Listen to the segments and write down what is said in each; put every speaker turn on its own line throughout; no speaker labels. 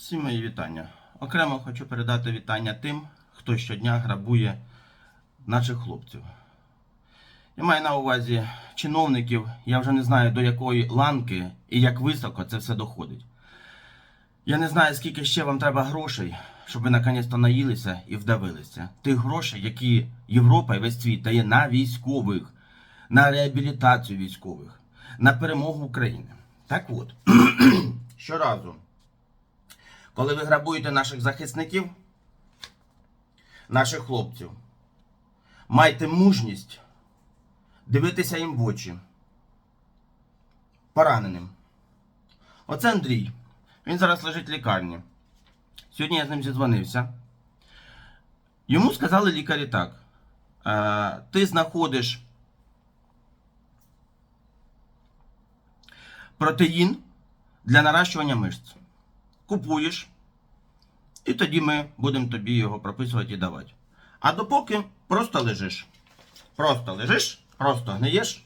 Всі мої вітання. Окремо хочу передати вітання тим, хто щодня грабує наших хлопців. Я маю на увазі чиновників, я вже не знаю до якої ланки і як високо це все доходить. Я не знаю, скільки ще вам треба грошей, щоб ви наконець-то наїлися і вдавилися. Тих грошей, які Європа і весь світ дає на військових, на реабілітацію військових, на перемогу України. Так от, щоразу, коли ви грабуєте наших захисників, наших хлопців, майте мужність дивитися їм в очі. Пораненим. Оце Андрій. Він зараз лежить в лікарні. Сьогодні я з ним зідзвонився. Йому сказали лікарі так. Е, ти знаходиш протеїн для наращування мишць. Купуєш, і тоді ми будемо тобі його прописувати і давати. А допоки просто лежиш. Просто лежиш, просто гниєш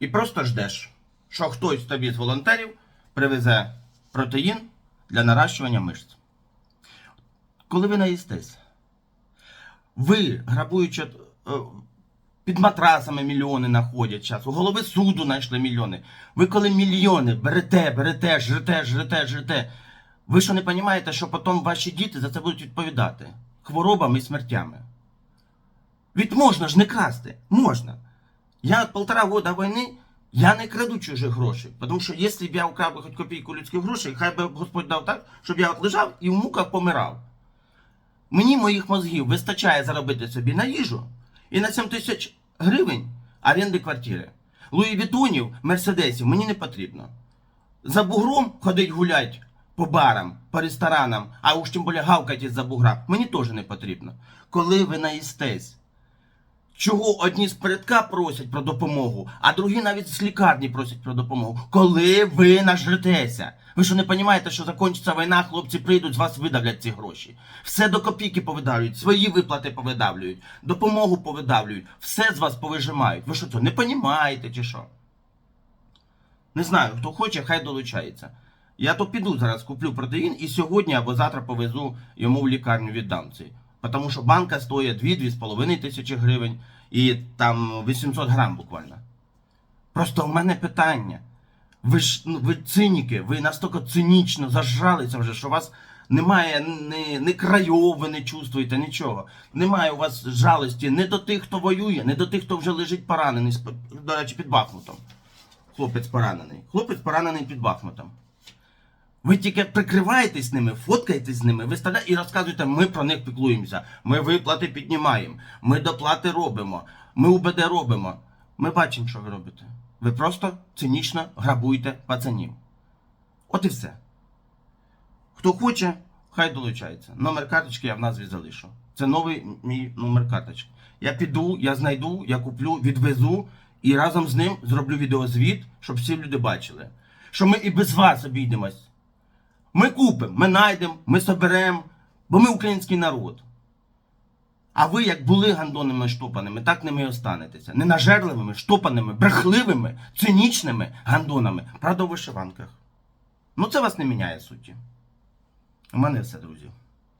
і просто ждеш, що хтось тобі з волонтерів привезе протеїн для наращування мишць. Коли ви наїстесь, ви, грабуючи е, під матрасами мільйони знаходять час, у голови суду знайшли мільйони. Ви коли мільйони берете, берете, жрете, жрете, жрете, ви що не розумієте, що потім ваші діти за це будуть відповідати хворобами і смертями? Ведь можна ж не красти. Можна. Я от полтора года війни, я не краду чужих грошей. Тому що якщо б я украв би хоч копійку людських грошей, хай би Господь дав так, щоб я от лежав і в муках помирав. Мені моїх мозгів вистачає заробити собі на їжу і на 7 тисяч гривень оренди квартири. Луї Вітонів, Мерседесів мені не потрібно. За бугром ходить гулять по барам, по ресторанам, а уж тим більше гавкать із-за бугра, мені теж не потрібно. Коли ви наїстесь, Чого одні з передка просять про допомогу, а другі навіть з лікарні просять про допомогу. Коли ви нажретеся? Ви що не розумієте, що закінчиться війна, хлопці прийдуть, з вас видавлять ці гроші. Все до копійки повидавлюють, свої виплати повидавлюють, допомогу повидавлюють, все з вас повижимають. Ви що це не розумієте чи що? Не знаю, хто хоче, хай долучається. Я то піду зараз, куплю протеїн і сьогодні або завтра повезу йому в лікарню віддам цей. Тому що банка стоїть 2-2,5 тисячі гривень і там 800 грам буквально. Просто в мене питання. Ви ж ну, ви циніки, ви настільки цинічно зажралися вже, що у вас немає ні, ні країв, ви не чувствуєте нічого. Немає у вас жалості не до тих, хто воює, не до тих, хто вже лежить поранений, до речі, під Бахмутом. Хлопець поранений. Хлопець поранений під Бахмутом. Ви тільки прикриваєтесь ними, фоткаєтесь з ними, виставляєте і розказуєте, ми про них піклуємося. Ми виплати піднімаємо, ми доплати робимо, ми УБД робимо. Ми бачимо, що ви робите. Ви просто цинічно грабуєте пацанів. От і все. Хто хоче, хай долучається. Номер карточки я в назві залишу. Це новий мій номер карточки. Я піду, я знайду, я куплю, відвезу і разом з ним зроблю відеозвіт, щоб всі люди бачили. Що ми і без вас обійдемось. Ми купимо, ми знайдемо, ми соберемо, бо ми український народ. А ви, як були гандонами штопаними, так ними і останетеся. Ненажерливими, штопаними, брехливими, цинічними гандонами. Правда, у вишиванках. Ну це вас не міняє суті. У мене все, друзі.